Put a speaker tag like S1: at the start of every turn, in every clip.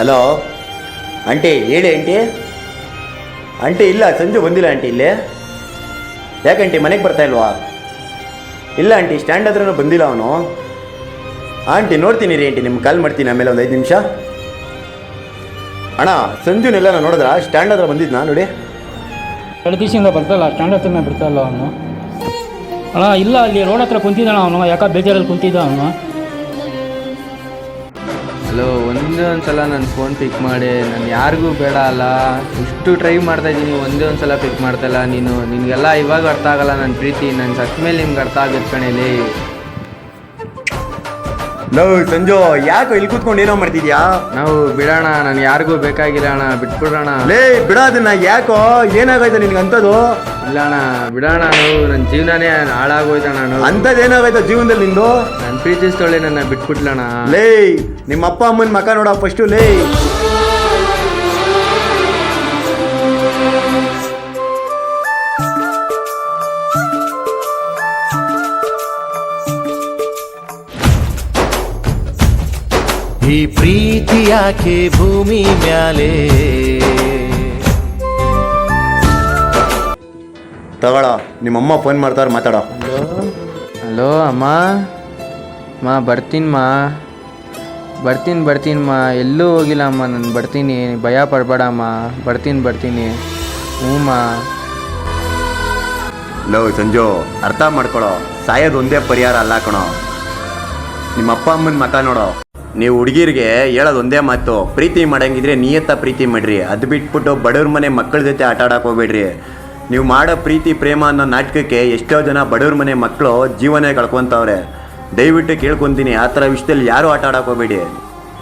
S1: Hello? Aunty, ಹೇಳಿ aunty. Aunty ಇಲ್ಲ, ಸಂಜು ಬಂದಿಲ್ಲ ಆಂಟಿ ಇಲ್ಲಿ. ಯಾಕೆ ಆಂಟಿ, ಮನೆಗೆ ಬರ್ತಾ ಇಲ್ವಾ? ಇಲ್ಲ ಆಂಟಿ, ಸ್ಟ್ಯಾಂಡ್ ಹತ್ರನೂ ಬಂದಿಲ್ಲ ಅವನು. ಆಂಟಿ, ನೋಡ್ತೀನಿ ರೀ ಆಂಟಿ, ನಿಮ್ಗೆ ಕಾಲ್ ಮಾಡ್ತೀನಿ ಆಮೇಲೆ ಒಂದು ಐದು ನಿಮಿಷ. ಅಣ್ಣ, ಸಂಜುನೆಲ್ಲ ನಾನು ನೋಡಿದ್ರ? ಸ್ಟ್ಯಾಂಡ್ ಹತ್ರ ಬಂದಿದ್ನಾ ನೋಡಿ?
S2: ದಿವಸದಿಂದ ಬರ್ತಲ್ಲ ಸ್ಟ್ಯಾಂಡ್ ಹತ್ರನೇ ಬಿಡ್ತಾಯಿಲ್ಲ ಅವನು. ಅಣ್ಣ, ಇಲ್ಲ, ಅಲ್ಲಿ ರೋಡ್ ಹತ್ರ ಕುಂತಿದ್ದಾನ ಅವನು, ಯಾಕೆ ಬೇಜಾರಲ್ಲಿ ಕುಂತಿದ್ದ ಅವನು.
S3: ಒಂದೇ ಒಂದು ಸಲ ನಾನು ಫೋನ್ ಪಿಕ್ ಮಾಡಿ ನಾನು ಯಾರಿಗೂ ಬೇಡ ಅಲ್ಲ. ಇಷ್ಟು ಟ್ರೈ ಮಾಡ್ತಾ ಇದ್ದೀನಿ ಒಂದೇ ಒಂದು ಸಲ ಪಿಕ್ ಮಾಡ್ತಾಯಿಲ್ಲ ನೀನು. ನಿನಗೆಲ್ಲ ಇವಾಗ ಅರ್ಥ ಆಗಲ್ಲ ನನ್ನ ಪ್ರೀತಿ ನನ್ನ ಸತ್ತ ಮೇಲೆ ನಿಮ್ಗೆ ಅರ್ಥ ಆಗುತ್ತೆ ಕಣೇಲಿ
S1: ಲವ್ ಸಂಜು ಯಾಕೋ ಇಲ್ಲಿ ಕೂತ್ಕೊಂಡು ಏನೋ ಮಾಡ್ತಿದ್ಯಾ?
S3: ನಾವು ಬಿಡೋಣ ನಾನು ಯಾರಿಗೂ ಬೇಕಾಗಿಲ್ಲ ಅಣ್ಣ ಬಿಟ್ಬಿಡೋಣ.
S1: ಲೇ ಬಿಡೋದನ್ನ ಯಾಕೋ? ಏನಾಗೈತೆ ನಿನ್ಗೆ ಅಂಥದ್ದು
S3: ಇಲ್ಲ ಅಣ್ಣ ಬಿಡೋಣ ನಾವು ನನ್ನ ಜೀವನನೇ ಹಾಳಾಗೋಯ್ತಣ್ಣ ನಾನು
S1: ಅಂತದೇನಾಗೈತ ಜೀವನದಲ್ಲಿ ನಿಂದು?
S3: ನನ್ನ ಪ್ರೀತಿಸ್ತೊಳ್ಳೆ ನನ್ನ ಬಿಟ್ಬಿಟ್ಲಣ್ಣ.
S1: ಲೇ ನಿಮ್ಮ ಅಪ್ಪ ಅಮ್ಮನ ಮಕ ನೋಡ ಫಸ್ಟು ಲೇ.
S4: ಈ ಪ್ರೀತಿ ಯಾಕೆ ಭೂಮಿ ಮ್ಯಾಲೆ?
S1: ತಗೊಳ್ಳೋ ನಿಮ್ಮಮ್ಮ ಫೋನ್ ಮಾಡ್ತಾರೆ ಮಾತಾಡೋ.
S3: ಹಲೋ ಅಮ್ಮ. ಮಾ ಬರ್ತೀನಿ ಮಾ. ಬರ್ತೀನಿ ಬರ್ತೀನಿ ಮಾ. ಎಲ್ಲೂ ಹೋಗಿಲ್ಲ ಅಮ್ಮ. ನಾನು ಬರ್ತೀನಿ. ಭಯ ಪಡಬೇಡಮ್ಮ ಬರ್ತೀನಿ ಬರ್ತೀನಿ. ಹ್ಞೂ ಮಾ.
S1: ಲೋ ಸಂಜು ಅರ್ಥ ಮಾಡ್ಕೊಳೋ. ಸಾಯೋದು ಒಂದೇ ಪರಿಹಾರ ಅಲ್ಲ ಕಣೋ. ನಿಮ್ಮ ಅಪ್ಪ ಅಮ್ಮನ ಮಕ ನೋಡೋ. ನೀವು ಹುಡುಗಿರಿಗೆ ಹೇಳೋದು ಒಂದೇ ಮಾತು. ಪ್ರೀತಿ ಮಾಡಂಗಿದ್ರೆ ನಿಯತ್ತ ಪ್ರೀತಿ ಮಾಡ್ರಿ. ಅದು ಬಿಟ್ಬಿಟ್ಟು ಬಡವ್ರ ಮನೆ ಮಕ್ಕಳ ಜೊತೆ ಆಟ ಆಡಕ್ಕೆ ಹೋಗ್ಬೇಡ್ರಿ. ನೀವು ಮಾಡೋ ಪ್ರೀತಿ, ಪ್ರೇಮ ಅನ್ನೋ ನಾಟಕಕ್ಕೆ ಎಷ್ಟೋ ಜನ ಬಡವ್ರ ಮನೆ ಮಕ್ಕಳು ಜೀವನ ಕಳ್ಕೊತವ್ರೆ. ದಯವಿಟ್ಟು ಕೇಳ್ಕೊತೀನಿ, ಆ ಥರ ವಿಷಯದಲ್ಲಿ ಯಾರೂ ಆಟ ಆಡೋಕೋಬೇಡಿ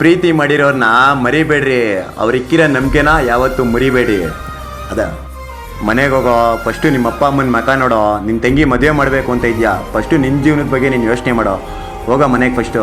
S1: ಪ್ರೀತಿ ಮಾಡಿರೋರನ್ನ ಮರಿಬೇಡ್ರಿ. ಅವ್ರಿಕ್ಕಿರೋ ನಂಬಿಕೆನ ಯಾವತ್ತೂ ಮುರಿಬೇಡಿ. ಅದ, ಮನೆಗೆ ಹೋಗೋ ಫಸ್ಟು ನಿಮ್ಮ ಅಪ್ಪ ಅಮ್ಮನ ಮಕ ನೋಡೋ ನಿನ್ನ ತಂಗಿ ಮದುವೆ ಮಾಡಬೇಕು ಅಂತ ಇದೆಯಾ? ಫಸ್ಟು ನಿನ್ನ ಜೀವನದ ಬಗ್ಗೆ ನೀನು ಯೋಚನೆ ಮಾಡೋ. ಹೋಗೋ ಮನೆಗೆ ಫಸ್ಟು